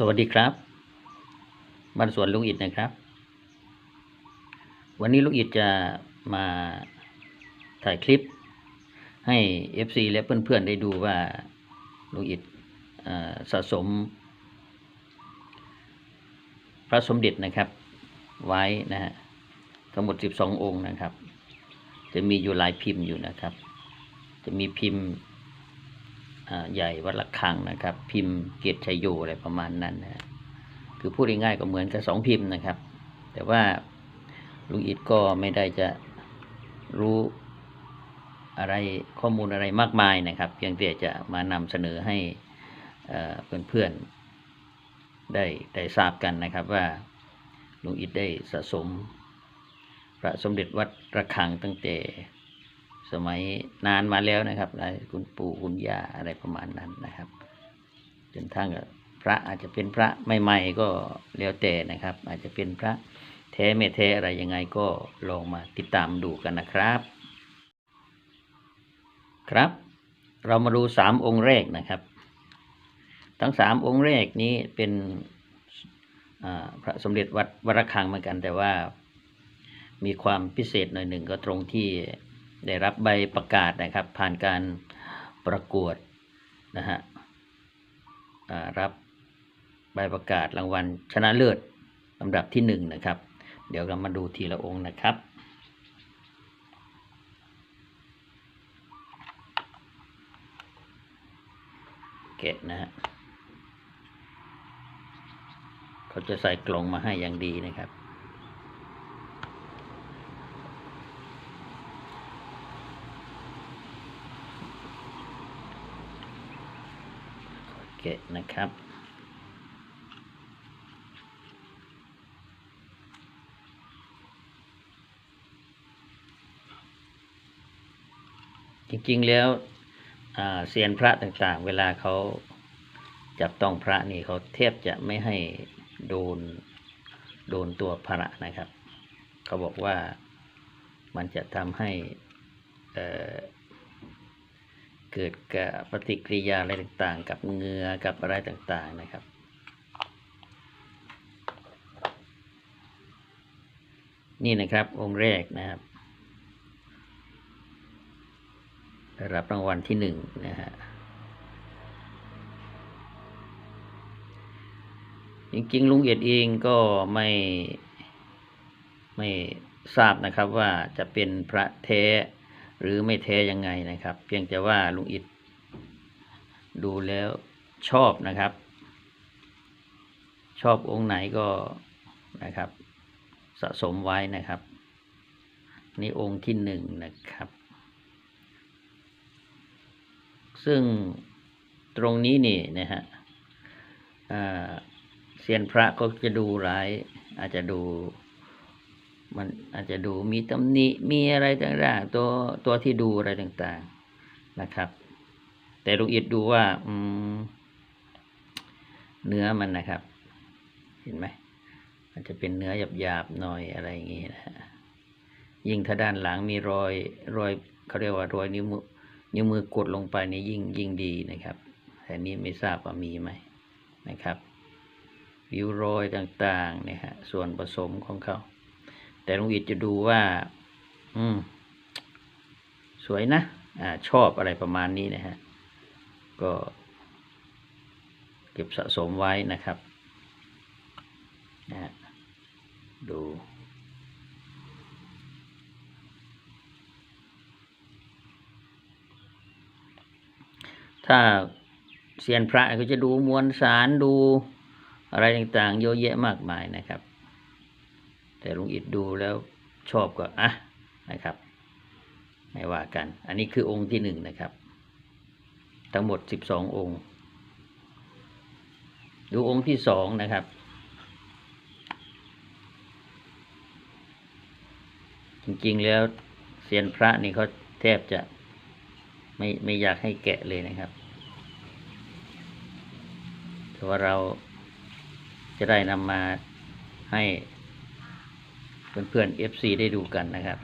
สวัสดีครับบ้านสวนลุงอิดนะครับ วันนี้ลุงอิดจะมาถ่ายคลิป ให้ FC และเพื่อนๆได้ดูว่าลุงอิดอสะสม พระสมเด็จนะครับ ไว้นะฮะทั้งหมด 12 องค์นะครับ จะมีอยู่หลายพิมพ์อยู่นะครับ จะมีพิมพ์ ใหญ่วัดละคังนะครับ พิมพ์เกียรติชยโยอะไรประมาณนั้นนะคือพูดง่ายๆก็เหมือนกับสองพิมพ์นะครับ แต่ว่าลุงอิดก็ไม่ได้จะรู้อะไรข้อมูลอะไรมากมายนะครับ เพียงแต่จะมานำเสนอให้เพื่อนๆได้ได้ทราบกันนะครับว่าลุงอิดได้สะสมพระสมเด็จวัดระฆังตั้งแต่ สมัยนานมาแล้วนะครับหลายคุณปู่คุณย่าอะไรประมาณนั้นนะครับจนทั้งพระอาจจะเป็นพระใหม่ๆก็แล้วแต่นะครับ อาจจะเป็นพระแท้ไม่แท้อะไรยังไงก็ลองมาติดตามดูกันนะครับ ครับ เรามาดูสามองค์แรกนะครับ ทั้งสามองค์แรกนี้เป็นพระสมเด็จวัดวรคังเหมือนกัน แต่ว่ามีความพิเศษหน่อยหนึ่งก็ตรงที่ ได้รับใบประกาศนะครับ ผ่านการประกวดนะฮะรับใบประกาศรางวัลชนะเลิศลำดับที่หนึ่งนะครับ เดี๋ยวเรามาดูทีละองค์นะครับเกะนะฮะเขาจะใส่กล่องมาให้อย่างดีนะครับ กะนะครับจริงๆแล้วเซียนพระต่างๆ เวลาเขาจับต้องพระนี่เขาเทบจะไม่ให้โดนโดนตัวพระนะครับ เขาบอกว่ามันจะทำให้ เกิดกับปฏิกิริยาอะไรต่างๆ กับเหงือกับอะไรต่างๆนะครับ นี่นะครับองค์แรกนะครับได้รับรางวัลที่หนึ่งนะฮะจริงๆลุงเอียดเองก็ไม่ไม่ทราบนะครับว่าจะเป็นพระแท้ หรือไม่แท้ยังไงนะครับ เพียงแต่ว่าลุงอิดดูแล้วชอบนะครับ ชอบองค์ไหนก็นะครับ สะสมไว้นะครับ นี่องค์ที่หนึ่งนะครับ ซึ่งตรงนี้นี่นะฮะเซียนพระก็จะดูหลายอาจจะดู มันอาจจะดูมีตำหนิมีอะไรต่างๆตัวตัวที่ดูอะไรต่างๆนะครับ แต่ลุงอิดดูว่าอืมเนื้อมันนะครับ เห็นไหมมันจะเป็นเนื้อหยาบๆหน่อยอะไรอย่างงี้นะฮะยิ่งถ้าด้านหลังมีรอยรอยเขาเรียกว่ารอยนิ้วมือนิ้วมือกดลงไปนี่ยิ่งยิ่งดีนะครับแต่นี้ไม่ทราบว่ามีไหมนะครับริ้วรอยต่างๆเนี่ยฮะส่วนผสมของเขา แต่ลุงอิดจะดูว่า อืม สวยนะ อ่า ชอบอะไรประมาณนี้นะฮะ ก็ เก็บสะสมไว้นะครับนะฮะดูถ้าเซียนพระก็จะดูมวลสารดูอะไรต่างๆเยอะแยะมากมายนะครับ แต่ลุงอิดดูแล้วชอบก็อะนะครับ ไม่ว่ากัน อันนี้คือองค์ที่หนึ่งนะครับ ทั้งหมดสิบสององค์ ดูองค์ที่สองนะครับ จริงๆแล้วเซียนพระนี่เขาแทบจะไม่ไม่อยากให้แกะเลยนะครับแต่ว่าเราจะได้นำมาให้ เพื่อนๆ FC ได้ดูกันนะครับ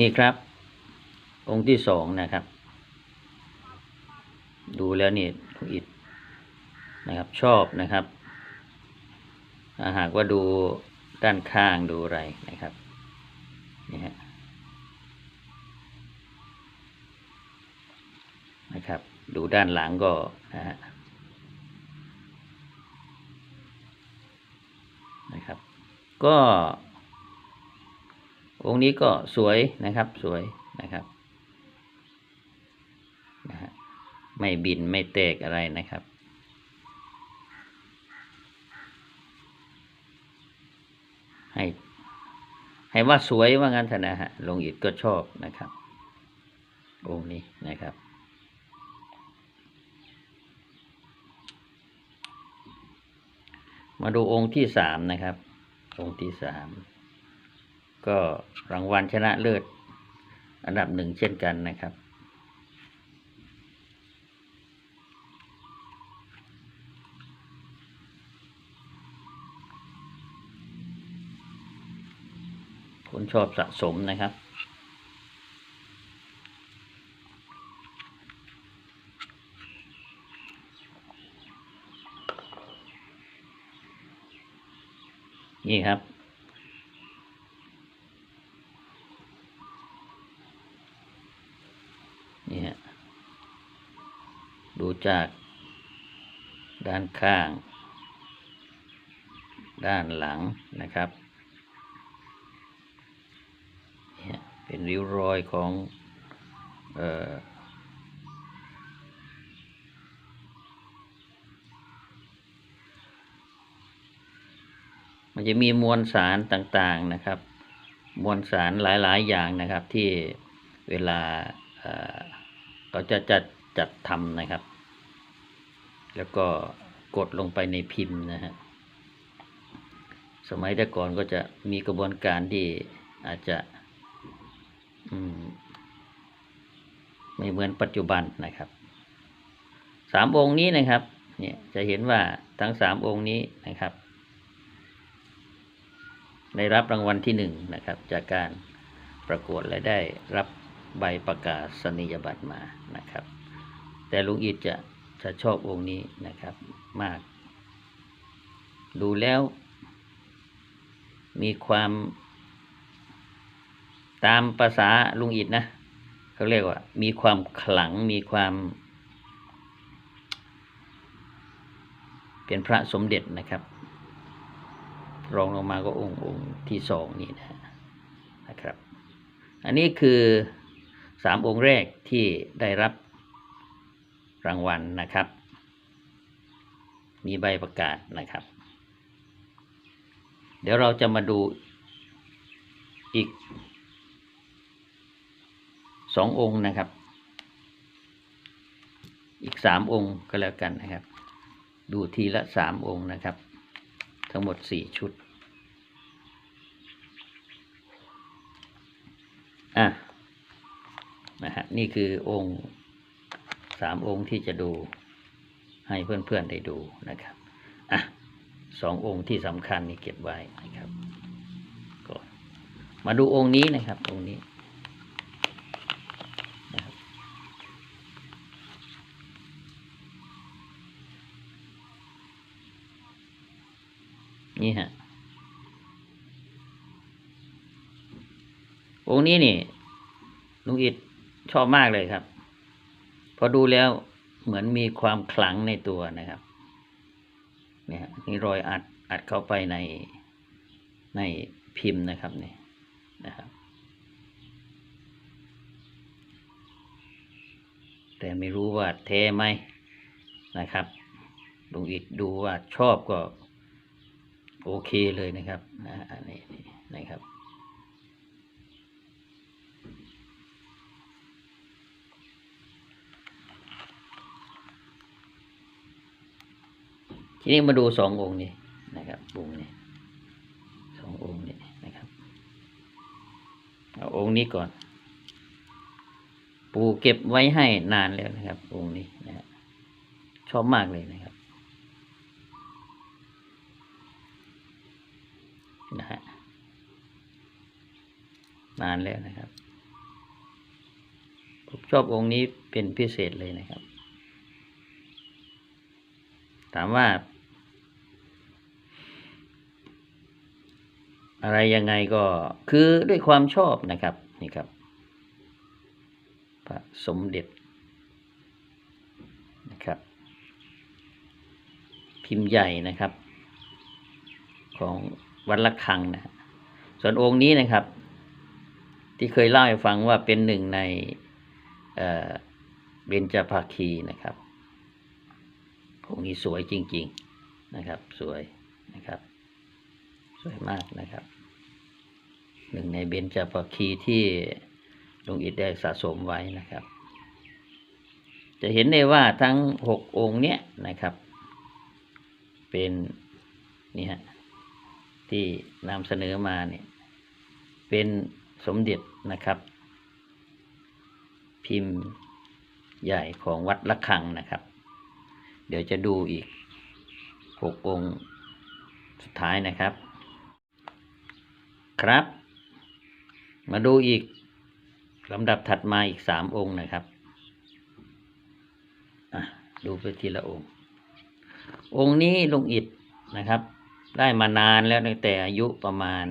นี่ครับ องค์ที่สองนะครับ ดูแล้วนี่อิดนะครับชอบนะครับหากว่าดู ด้านข้างดูอะไรนะครับนี่ฮะนะครับ ดูด้านหลังก็นะฮะนะครับ ก็องค์นี้ก็สวยนะครับสวยนะครับนะฮะไม่บินไม่แตกอะไรนะครับ ให้ ให้ว่าสวยว่างั้นเถอะนะฮะลงอิดก็ชอบนะครับ องค์นี้นะครับ มาดูองค์ที่สามนะครับ องค์ที่สามก็รางวัลชนะเลิศอันดับหนึ่งเช่นกันนะครับ คนชอบสะสมนะครับ นี่ครับ นี่ฮะดูจากด้านข้าง ด้านหลังนะครับ เรียเป็นริ้วรอยของออมันจะมีมวลสารต่างๆนะครับ มวลสารหลายๆ อย่างนะครับที่เวลาเอ่อเราจะจัดจัดทำนะครับ แล้วก็กดลงไปในพิมพ์นะฮะสมัยแต่ก่อนก็จะมีกระบวนการที่อาจจะ ไม่เหมือนปัจจุบันนะครับสามองค์นี้นะครับ เนี่ยจะเห็นว่าทั้งสามองค์นี้นะครับ ได้รับรางวัลที่หนึ่งนะครับ จากการประกวดและได้รับใบประกาศนียบัตรมานะครับ แต่ลุงอิดจะจะชอบองค์นี้นะครับมาก ดูแล้ว มีความ ตามภาษาลุงอิดนะเขาเรียกว่า มีความขลังมีความ เป็นพระสมเด็จนะครับ รองลงมาก็องค์องค์ที่สองนี่นะนะครับ อันนี้คือสามองค์แรกที่ได้รับรางวัลนะครับ มีใบประกาศนะครับ เดี๋ยวเราจะมาดูอีก สององค์นะครับ อีกสามองค์ก็แล้วกันนะครับ ดูทีละสามองค์นะครับ ทั้งหมดสี่ชุด อะนะฮะนี่คือองค์สามองค์ที่จะดูให้เพื่อนๆได้ดูนะครับอะสององค์ที่สำคัญนี่เก็บไว้นะครับก่อนมาดูองค์นี้นะครับองค์นี้นะครับ นี่ฮะ องค์นี้นี่ลุงอิดชอบมากเลยครับ พอดูแล้วเหมือนมีความขลังในตัวนะครับเนี่ยฮะนี่รอยอัดอัดเข้าไปในในพิมพ์นะครับนี่นะครับ แต่ไม่รู้ว่าเทไหมนะครับลุงอิดดูว่าชอบก็ โอเคเลยนะครับนะอันนี้นี่นะครับ ทีนี้มาดูสององค์นี้นะครับองค์นี้สององค์นี้นะครับเอาองค์นี้ก่อน ปูเก็บไว้ให้นานแล้วนะครับ องค์นี้นะชอบมากเลยนะครับ นานแล้วนะครับ ผมชอบองค์นี้เป็นพิเศษเลยนะครับ ถามว่า อะไรยังไงก็คือด้วยความชอบนะครับนี่ครับ พระสมเด็จนะครับ พิมพ์ใหญ่นะครับ ของวัดละคังนะฮะส่วนองค์นี้นะครับ ที่เคยเล่าให้ฟังว่าเป็นหนึ่งในเบญจภาคีนะครับองค์นี้สวยจริง ๆนะครับ สวยนะครับ สวยมากนะครับ หนึ่งในเบญจภาคีที่หลวงอิฐได้สะสมไว้นะครับ จะเห็นได้ว่าทั้งหกองค์เนี้ยนะครับ เป็นนี่ฮะที่นำเสนอมาเนี่ยเป็น สมเด็จนะครับ พิมพ์ใหญ่ของวัดละคังนะครับ เดี๋ยวจะดูอีกหกองค์สุดท้ายนะครับ ครับ มาดูอีกลำดับถัดมาอีกสามองค์นะครับดูไปทีละองค์ องค์นี้ลุงอิดนะครับ ได้มานานแล้วตั้งแต่อายุประมาณ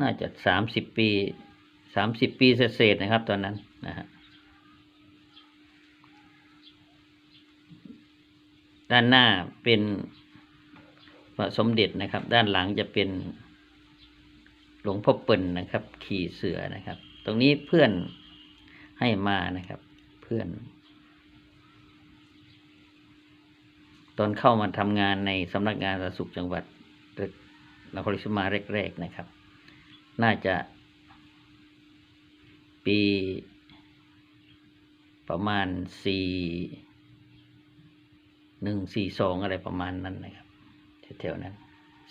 น่าจะสามสิบปีสามสิบปีเศษนะครับ ตอนนั้นนะฮะด้านหน้าเป็นพระสมเด็จนะครับ ด้านหลังจะเป็นหลวงพ่อเปิ่นนะครับ ขี่เสือนะครับ ตรงนี้เพื่อนให้มานะครับ เพื่อน ตอนเข้ามาทำงานในสำนักงานสาธารณสุขจังหวัดนครราชสีมาแรกๆนะครับ น่าจะปีประมาณสี่หนึ่งสี่สองอะไรประมาณนั้นนะครับแถวๆนั้น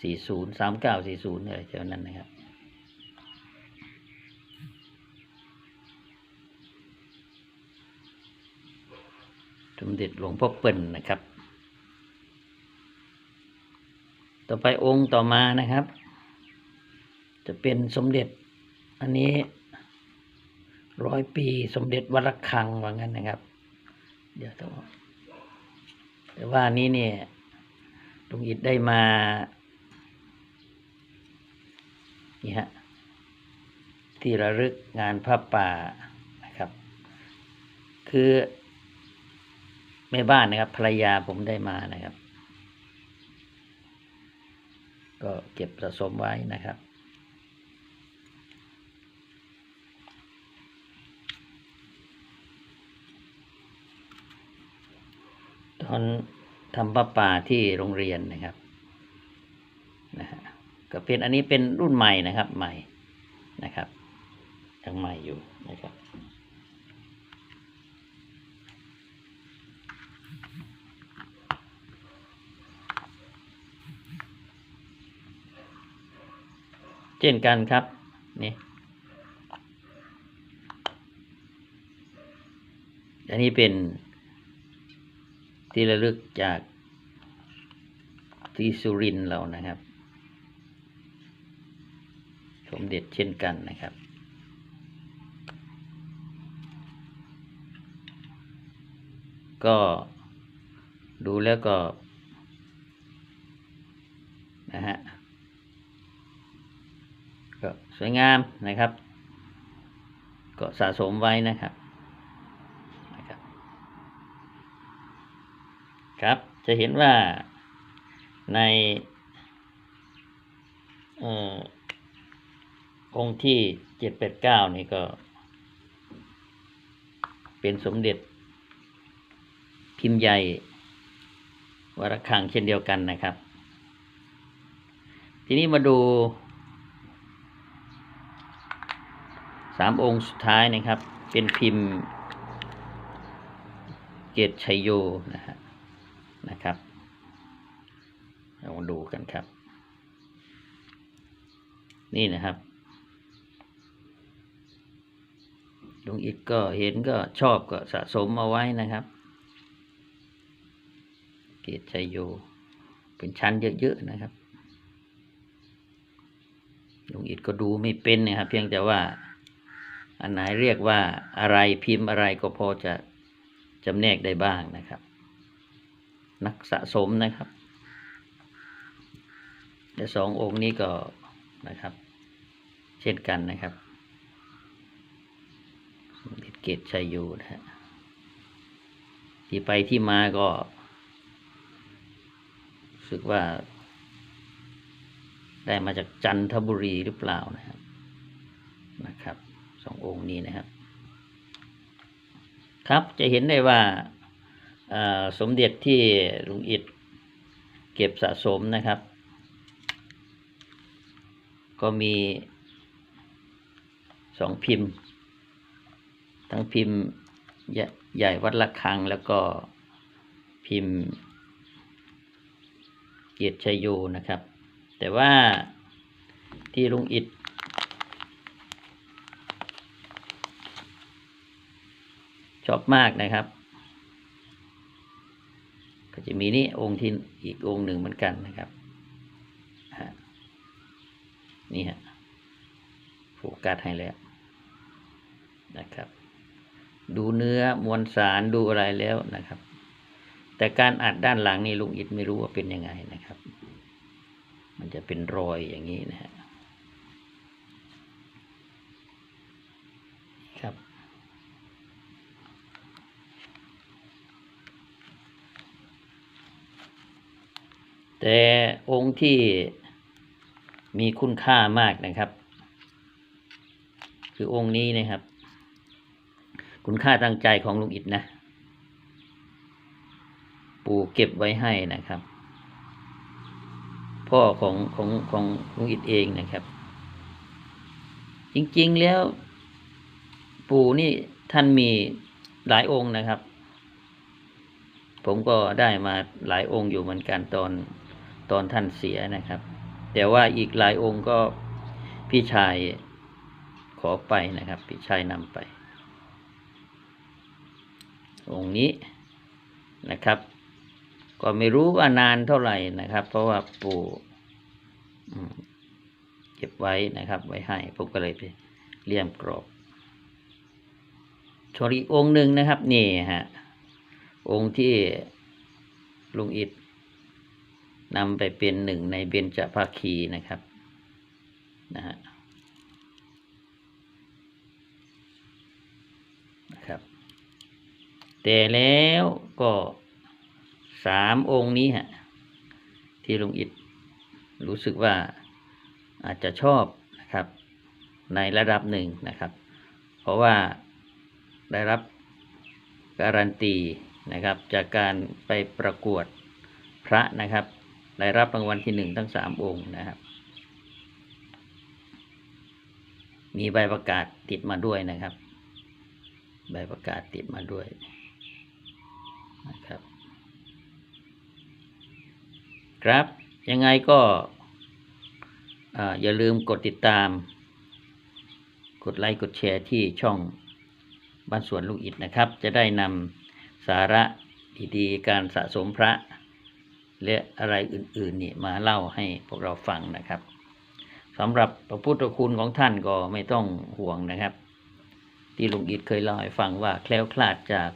สี่ศูนย์สามเก้าสี่ศูนย์อะไรแถวนั้นนะครับ สมเด็จหลวงพ่อเปิ่นนะครับ ต่อไปองค์ต่อมานะครับ จะเป็นสมเด็จ อันนี้ร้อยปีสมเด็จวัดระฆังว่างั้นนะครับ เดี๋ยวต้องแต่ว่าอันนี้เนี่ยลุงอิดได้มา นี่ฮะ ที่ระลึกงานพระป่านะครับ คือแม่บ้านนะครับ ภรรยาผมได้มานะครับ ก็เก็บสะสมไว้นะครับ ตอนทำประป่าที่โรงเรียนนะครับนะฮะก็เป็นอันนี้เป็นรุ่นใหม่นะครับใหม่นะครับยังใหม่อยู่นะครับเช่นกันครับนี่อันนี้เป็น ที่ระลึกจากที่สุรินเรานะครับ สมเด็จเช่นกันนะครับก็ดูแล้วก็นะฮะก็สวยงามนะครับ ก็สะสมไว้นะครับ ครับ จะเห็นว่าในเอ่อองค์ที่เจ็ดแปดเก้านี่ก็ เป็นสมเด็จ พิมพ์ใหญ่วรคังเช่นเดียวกันนะครับ ทีนี้มาดูสามองค์สุดท้ายนะครับ เป็นพิมพ์เกตชัยโยนะฮะ นะครับเราดูกันครับ นี่นะครับลุงอิดก็เห็นก็ชอบก็สะสมเอาไว้นะครับ เกตชัยโย เป็นชั้นเยอะๆนะครับลุงอิดก็ดูไม่เป็นนะครับ เพียงแต่ว่า อันไหนเรียกว่าอะไรพิมพ์อะไรก็พอจะจำแนกได้บ้างนะครับ นักสะสมนะครับแต่สององค์นี้ก็นะครับ เช่นกันนะครับสมเด็จเกตชัยโยูนะฮะที่ไปที่มาก็รู้สึกว่า ได้มาจากจันทบุรีหรือเปล่านะครับนะครับสององค์นี้นะครับ ครับจะเห็นได้ว่า สมเด็จที่ลุงอิดเก็บสะสมนะครับ ก็มีสองพิมพ์ ทั้งพิมพ์ใหญ่วัดละคังแล้วก็พิมพ์ เกียรติชัยโยนะครับ แต่ว่าที่ลุงอิดชอบมากนะครับ จะมีนี่องค์ที่อีกองค์หนึ่งเหมือนกันนะครับนี่ฮะโฟกัสให้แล้วนะครับ ดูเนื้อมวลสารดูอะไรแล้วนะครับ แต่การอัดด้านหลังนี่ลุงอิดไม่รู้ว่าเป็นยังไงนะครับ มันจะเป็นรอยอย่างนี้นะฮะครับ แต่องค์ที่มีคุณค่ามากนะครับ คือองค์นี้นะครับ คุณค่าทางใจของลุงอิดนะ ปู่เก็บไว้ให้นะครับ พ่อของของของลุงอิดเองนะครับ จริงๆแล้ว ปู่นี่ท่านมีหลายองค์นะครับ ผมก็ได้มาหลายองค์อยู่เหมือนกันตอน ตอนท่านเสียนะครับ แต่ว่าอีกหลายองค์ก็พี่ชายขอไปนะครับ พี่ชายนำไป องค์นี้นะครับ ก็ไม่รู้ว่านานเท่าไหร่นะครับ เพราะว่าปู่เก็บไว้นะครับ ไว้ให้ผมก็เลยไปเลี่ยมกรอบส่วนอีกองค์หนึ่งนะครับ นี่ฮะองค์ที่ลุงอิด นำไปเป็นหนึ่งในเบญจภาคีนะครับนะฮะนะครับ แต่แล้วก็สามองค์นี้ฮะที่ลุงอิดรู้สึกว่าอาจจะชอบนะครับ ในระดับหนึ่งนะครับ เพราะว่าได้รับการันตีนะครับ จากการไปประกวดพระนะครับ ได้รับรางวัลที่หนึ่งทั้งสามองค์นะครับ มีใบประกาศติดมาด้วยนะครับ ใบประกาศติดมาด้วยนะครับ ครับยังไงก็อ่าอย่าลืมกดติดตาม กดไลค์กดแชร์ที่ช่องบ้านสวนลูกอิดนะครับ จะได้นำสาระดีๆ การสะสมพระ และอะไรอื่นๆนี่มาเล่าให้พวกเราฟังนะครับสำหรับพระพุทธคุณของท่านก็ไม่ต้องห่วงนะครับ ที่ลุงอิดเคยเล่าให้ฟังว่าแคล้วคลาดจาก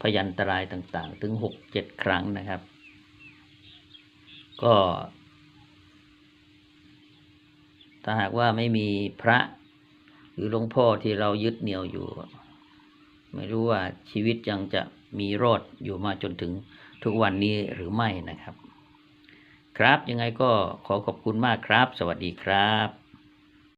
พยันตรายต่างๆ ถึงหกเจ็ดครั้งนะครับ ก็ ถ้าหากว่าไม่มีพระหรือหลวงพ่อที่เรายึดเหนี่ยวอยู่ ไม่รู้ว่าชีวิตยังจะมีรอดอยู่มาจนถึง ทุกวันนี้หรือไม่นะครับ ครับยังไงก็ขอขอบคุณมากครับ สวัสดีครับ